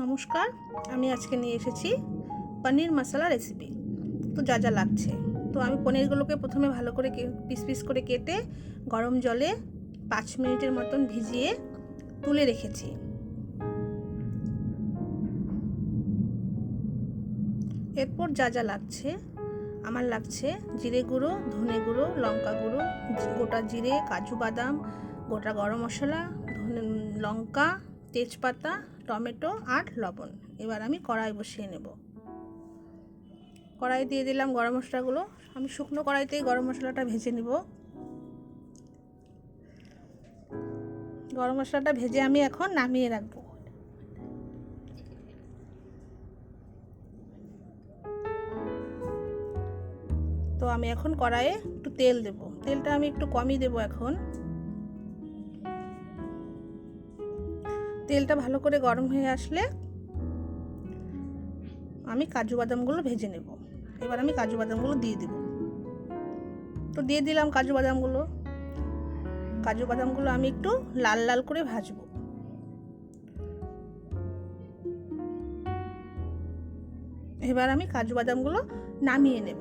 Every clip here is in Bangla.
নমস্কার, আমি আজকে নিয়ে এসেছি পনির মশলা রেসিপি তো যা যা লাগছে। তো আমি পনিরগুলোকে প্রথমে ভালো করে পিস পিস করে কেটে গরম জলে পাঁচ মিনিটের মতন ভিজিয়ে তুলে রেখেছি। এরপর যা যা লাগছে, আমার লাগছে জিরে গুঁড়ো, ধনে গুঁড়ো, লঙ্কা গুঁড়ো, গোটা জিরে, কাজু বাদাম, গোটা গরম মশলা, ধনে, লঙ্কা তেজপাতা, টমেটো আর লবণ। এবার আমি কড়াই বসিয়ে নেব। কড়াই দিয়ে দিলাম গরম মশলাগুলো। আমি শুকনো কড়াইতেই গরম মশলাটা ভেজে নেব। গরম মশলাটা ভেজে আমি এখন নামিয়ে রাখব। তো আমি এখন কড়াইয়ে একটু তেল দেব। তেলটা আমি একটু কমই দেব এখন। তেলটা ভালো করে গরম হয়ে আসলে আমি কাজু বাদামগুলো ভেজে নেব। এবার আমি কাজু বাদামগুলো দিয়ে দেব। তো দিয়ে দিলাম কাজু বাদামগুলো। কাজু বাদামগুলো আমি একটু লাল লাল করে ভাজবো। এবার আমি কাজু বাদামগুলো নামিয়ে নেব।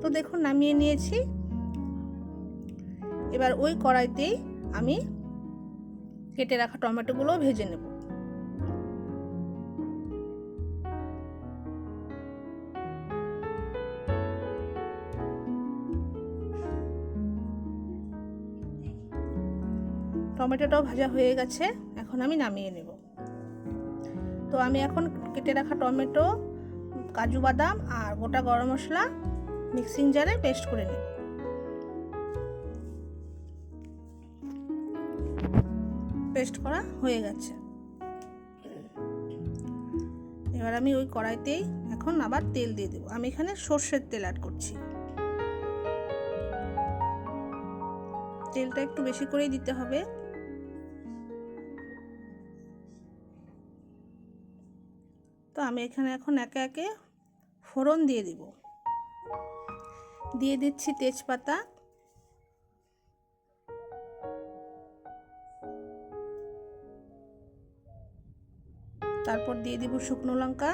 তো দেখুন, নামিয়ে নিয়েছি। এবার ওই কড়াইতেই আমি কেটে রাখা টমেটোগুলো ভেজে নেব। টমেটোটাও ভাজা হয়ে গেছে, এখন আমি নামিয়ে নেব। তো আমি এখন কেটে রাখা টমেটো, কাজু বাদাম আর গোটা গরম মশলা মিক্সিং জারে পেস্ট করে নেব। পেস্ট করা হয়ে গেছে। এবার আমি ওই কড়াইতেই এখন আবার তেল দিয়ে দেবো। আমি এখানে সর্ষের তেল অ্যাড করছি। তেলটা একটু বেশি করেই দিতে হবে। তো আমি এখানে এখন একে একে ফোড়ন দিয়ে দিব। দিয়ে দিচ্ছি তেজপাতা। তারপর দিয়ে দিব শুকনো লঙ্কা।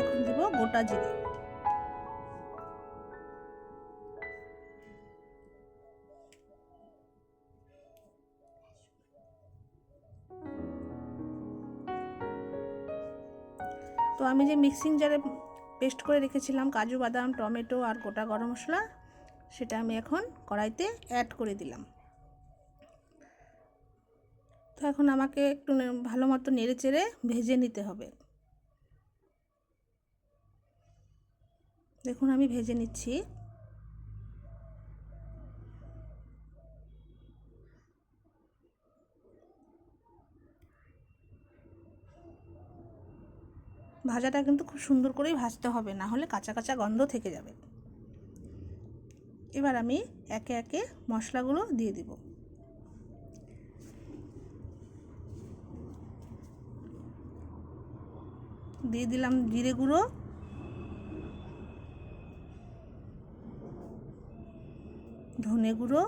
এখন দিব গোটা জিরে। তো আমি যে মিক্সিং জারে পেস্ট করে রেখেছিলাম কাজু, বাদাম, টমেটো আর গোটা গরম মশলা। সেটা আমি এখন কড়াইতে অ্যাড করে দিলাম। তো এখন আমাকে একটু ভালো মতো নেড়ে চেড়ে ভেজে নিতে হবে। দেখুন আমি ভেজে নিচ্ছি। ভাজাটা কিন্তু খুব সুন্দর করেই ভাজতে হবে, না হলে কাঁচা কাঁচা গন্ধ থেকে যাবে। এবার আমি একে একে মশলাগুলো দিয়ে দিব। দিয়ে দিলাম জিরে গুঁড়ো। ধনে গুঁড়ো।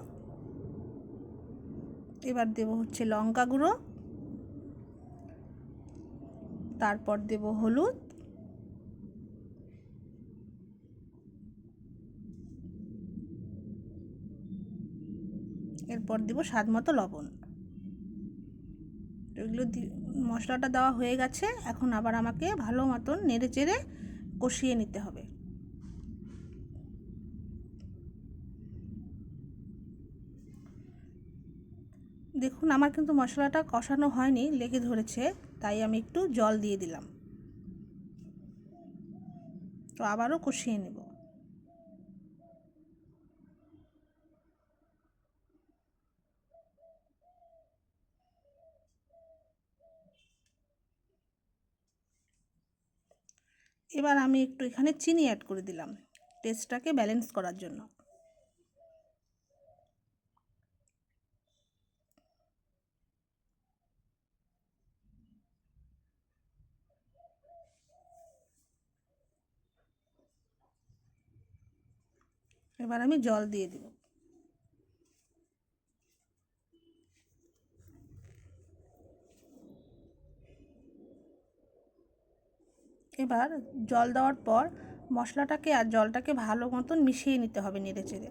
এবার দেব হচ্ছে লঙ্কা গুঁড়ো। তারপর দেব হলুদ। এরপর দেব স্বাদ মতো লবণ। এগুলো মশলাটা দেওয়া হয়ে গেছে। এখন আবার আমাকে ভালো মতন নেড়ে চেড়ে কষিয়ে নিতে হবে। দেখুন, আমার কিন্তু মশলাটা কষানো হয়নি, লেগে ধরেছে, তাই আমি একটু জল দিয়ে দিলাম। তো আবারও কষিয়ে নেব। এবার আমি একটু এখানে চিনি অ্যাড করে দিলাম টেস্টটাকে ব্যালেন্স করার জন্য। এবার আমি জল দিয়ে দেব। এবার জল দেওয়ার পর মশলাটাকে আর জলটাকে ভালো মতন মিশিয়ে নিতে হবে নেড়ে চেড়ে।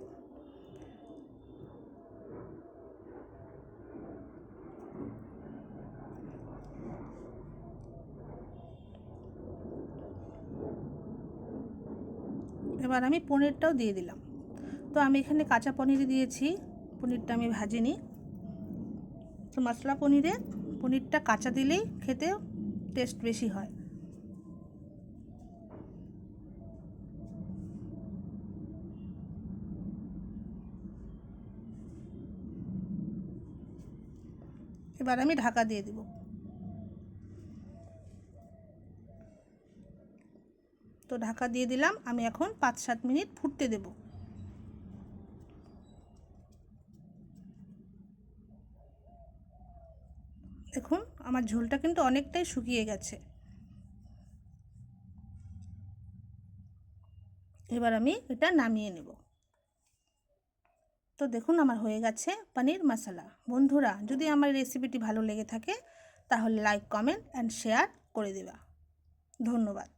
এবার আমি পনিরটাও দিয়ে দিলাম। তো আমি এখানে কাঁচা পনির দিয়েছি। পনিরটা আমি ভাজিনি। তো মশলা পনিরে, পনিরটা কাঁচা দিলেই খেতে টেস্ট বেশি হয়। এবার আমি ঢাকা দিয়ে দিব। তো ঢাকা দিয়ে দিলাম। আমি এখন পাঁচ সাত মিনিট ফুটতে দেব। দেখুন, আমার ঝোলটা কিন্তু অনেকটাই শুকিয়ে গেছে। এবার আমি এটা নামিয়ে নেব। তো দেখুন, আমার হয়ে গেছে পনির মশলা। বন্ধুরা, যদি আমার রেসিপিটি ভালো লেগে থাকে, তাহলে লাইক, কমেন্ট, অ্যান্ড শেয়ার করে দেবা। ধন্যবাদ।